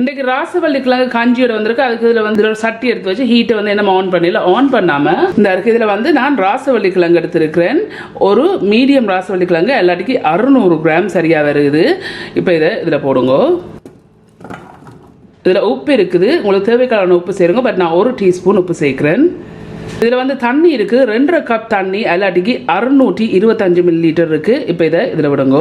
இன்றைக்கு ராசவள்ளி கிழங்கு காஞ்சியோட வந்திருக்கு. அதுக்கு இதில் வந்து ஒரு சட்டி எடுத்து வச்சு ஹீட்டை வந்து என்ன ஆன் பண்ணல ஆன் பண்ணாமல் இந்த இருக்கு இதில் வந்து நான் ராசவள்ளி கிழங்கு எடுத்திருக்கிறேன். ஒரு மீடியம் ராசவள்ளி கிழங்கு எல்லாத்துக்கும் அறுநூறு கிராம் சரியாக வருது இப்போ இதை இதில் போடுங்க. இதில் உப்பு இருக்குது. உங்களுக்கு தேவைக்கான உப்பு சேருங்க பட் நான் ஒரு டீஸ்பூன் உப்பு சேர்க்குறேன். இதில் வந்து தண்ணி இருக்குது. ரெண்டரை கப் தண்ணி எல்லாட்டிக்கு அறுநூற்றி இருபத்தஞ்சு மில்லி லிட்டர் இருக்குது இப்போ இதை இதில் விடுங்க.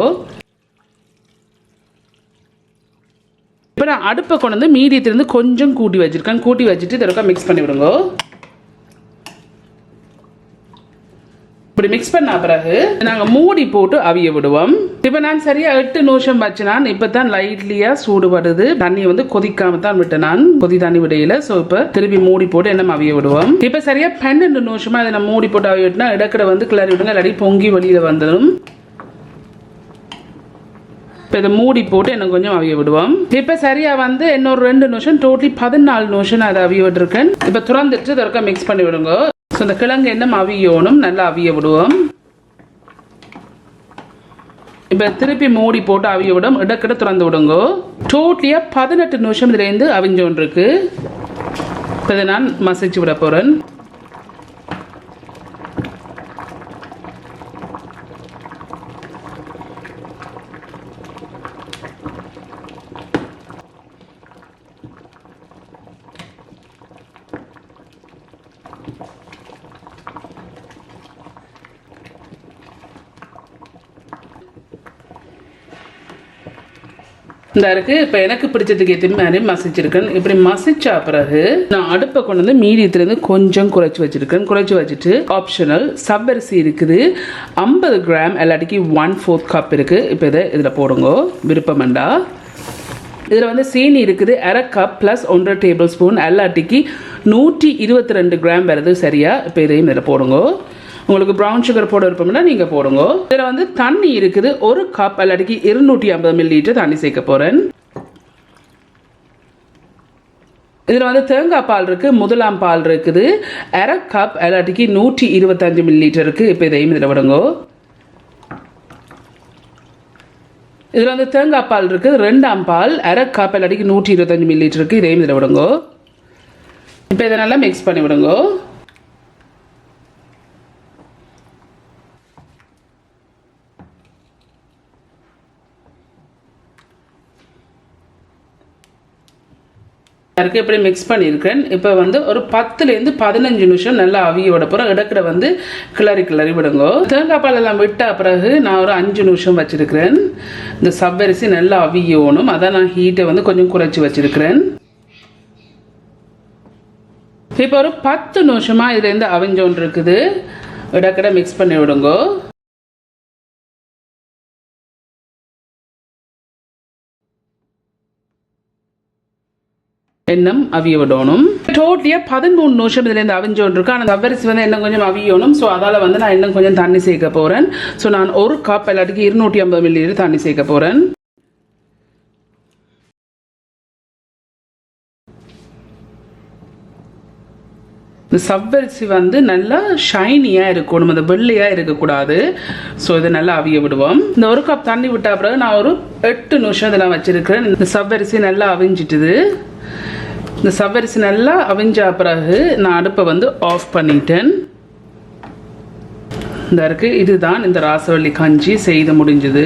இப்போ நான் அடுப்பை கொண்டு வந்து மீடியத்திலிருந்து கொஞ்சம் கூட்டி வச்சுருக்கேன். கூட்டி வச்சுட்டு இதற்கா மிக்ஸ் பண்ணி விடுங்க. இப்படி மிக்ஸ் பண்ண பிறகு நாங்கள் மூடி போட்டு அவிய விடுவோம். இப்போ நான் சரியாக எட்டு நிமிஷம் வச்சு நான் இப்போ தான் லைட்லியாக சூடுபடுது. தண்ணியை வந்து கொதிக்காம தான் விட்டேன் நான். கொதி தண்ணி விடையில. ஸோ இப்போ திருப்பி மூடி போட்டு என்ன அவிய விடுவோம். இப்போ சரியாக பன்னெண்டு நிமிஷமாக அதை நான் மூடி போட்டு அவிய விட்டுனா இடக்கடை வந்து கிளறி விடுங்க இல்லாட்டி பொங்கி வெளியில் வந்துடும் இப்போ இதை மூடி போட்டு எனக்கு கொஞ்சம் அவிய விடுவோம். இப்போ சரியா வந்து இன்னொரு ரெண்டு நிமிஷம் டோட்டலி பதினாலு நிமிஷம் அதை அவிய விட்டுருக்கேன் இப்போ திறந்துட்டு இதற்கா மிக்ஸ் பண்ணி விடுங்க. ஸோ இந்த கிழங்கு என்ன அவியணும் நல்லா அவிய விடுவோம். இப்போ திருப்பி மூடி போட்டு அவிய விடும். இடக்கிட திறந்து விடுங்க. டோட்டலியாக பதினெட்டு நிமிஷம் இதுலேருந்து அவிஞ்சோன் இருக்கு இப்போ இதை நான் மசிச்சு விட போகிறேன் இந்த இருக்கு. இப்போ எனக்கு பிடிச்சதுக்கு ஏற்ற மாதிரி மசிச்சிருக்கேன். இப்படி மசிச்சா பிறகு நான் அடுப்பை கொண்டு வந்து மீடியத்துலேருந்து கொஞ்சம் குறைச்சி வச்சிருக்கேன். குறைச்சி வச்சுட்டு ஆப்ஷனல் சவ்வரிசி இருக்குது. ஐம்பது கிராம் எல்லாட்டிக்கு ஒன் ஃபோர்த் கப் இருக்குது இப்போ இதை இதில் போடுங்க. விருப்பமெண்டா இதில் வந்து சீனி இருக்குது. அரை கப் ப்ளஸ் ஒன்றரை டேபிள் ஸ்பூன் எல்லாட்டிக்கு நூற்றி இருபத்தி ரெண்டு கிராம் வருது சரியா? இப்போ இதையும் இதில் போடுங்க. உங்களுக்கு ப்ரௌன் சுகர் போட விருப்பம்னா நீங்கள் போடுங்க. இதில் வந்து தண்ணி இருக்குது. ஒரு கப் எல்லாட்டிக்கு இருநூற்றி ஐம்பது மில்லி லிட்டர் தண்ணி சேர்க்க போகிறேன் இதில் வந்து தேங்காய் பால் இருக்குது முதலாம் பால் இருக்குது. அரை கப் எல்லாட்டிக்கு நூற்றி இருபத்தஞ்சு மில்லி லிட்டர் இருக்குது இப்போ இதையும் இதில் விடுங்க. இதில் வந்து தேங்காய் பால் இருக்குது ரெண்டாம் பால். அரை கப் இல்லாட்டிக்கு நூற்றி இருபத்தஞ்சு மில்லி லிட்டர் இருக்குது இதையும் இதில் விடுங்க. இப்போ இதை நல்லா மிக்ஸ் பண்ணி விடுங்கோ. இருக்கு. இப்படி மிக்ஸ் பண்ணியிருக்கேன். இப்போ வந்து ஒரு பத்துலேருந்து பதினஞ்சு நிமிஷம் நல்லா அவிய விட போகிறோம் இடக்கிட வந்து கிளறி கிளறி விடுங்க. தேங்காய் பால் எல்லாம் விட்ட பிறகு நான் ஒரு அஞ்சு நிமிஷம் வச்சுருக்கிறேன். இந்த சவ்வரிசி நல்லா அவியணும். அதான் நான் ஹீட்டை வந்து கொஞ்சம் குறைச்சி வச்சிருக்கிறேன். இப்போ ஒரு பத்து நிமிஷமாக இதுலேருந்து அவிஞ்சோன் இருக்குது இடக்கிட மிக்ஸ் பண்ணி விடுங்கோ. எண்ணம் அவிய விடணும் டோட்டலியாக பதிமூணு நிமிஷம் இதுலேருந்து அவிஞ்சோன் இருக்கு ஆனால் அவ்வரிசி வந்து இன்னும் கொஞ்சம் அவியணும். ஸோ அதால் வந்து நான் இன்னும் கொஞ்சம் தண்ணி சேர்க்க போகிறேன் ஸோ நான் ஒரு கப் எல்லாத்துக்கு இருநூற்றி ஐம்பது மில்லி தண்ணி சேர்க்க போகிறேன் இந்த சவ்வரிசி வந்து நல்லா ஷைனியாக இருக்கணும். அந்த வெள்ளையாக இருக்கக்கூடாது. ஸோ இதை நல்லா அவிய விடுவோம். இந்த ஒரு கப் தண்ணி விட்டா பிறகு நான் ஒரு எட்டு நிமிஷம் இதெல்லாம் வச்சிருக்கிறேன். இந்த சவ்வரிசி நல்லா அவிஞ்சிட்டுது. இந்த சவ்வரிசி நல்லா அவிஞ்ச பிறகு நான் அடுப்பை வந்து ஆஃப் பண்ணிட்டேன். இந்த இருக்கு இதுதான் இந்த ராசவள்ளி கஞ்சி செய்து முடிஞ்சது.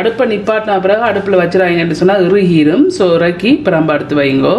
அடுப்பை நிப்பாட்டின பிறகு அடுப்பில் வச்சிடாங்கன்னு சொன்னால் இறுகீரும் ஸோ இறக்கி பிறம்ப எடுத்து வைங்கோ.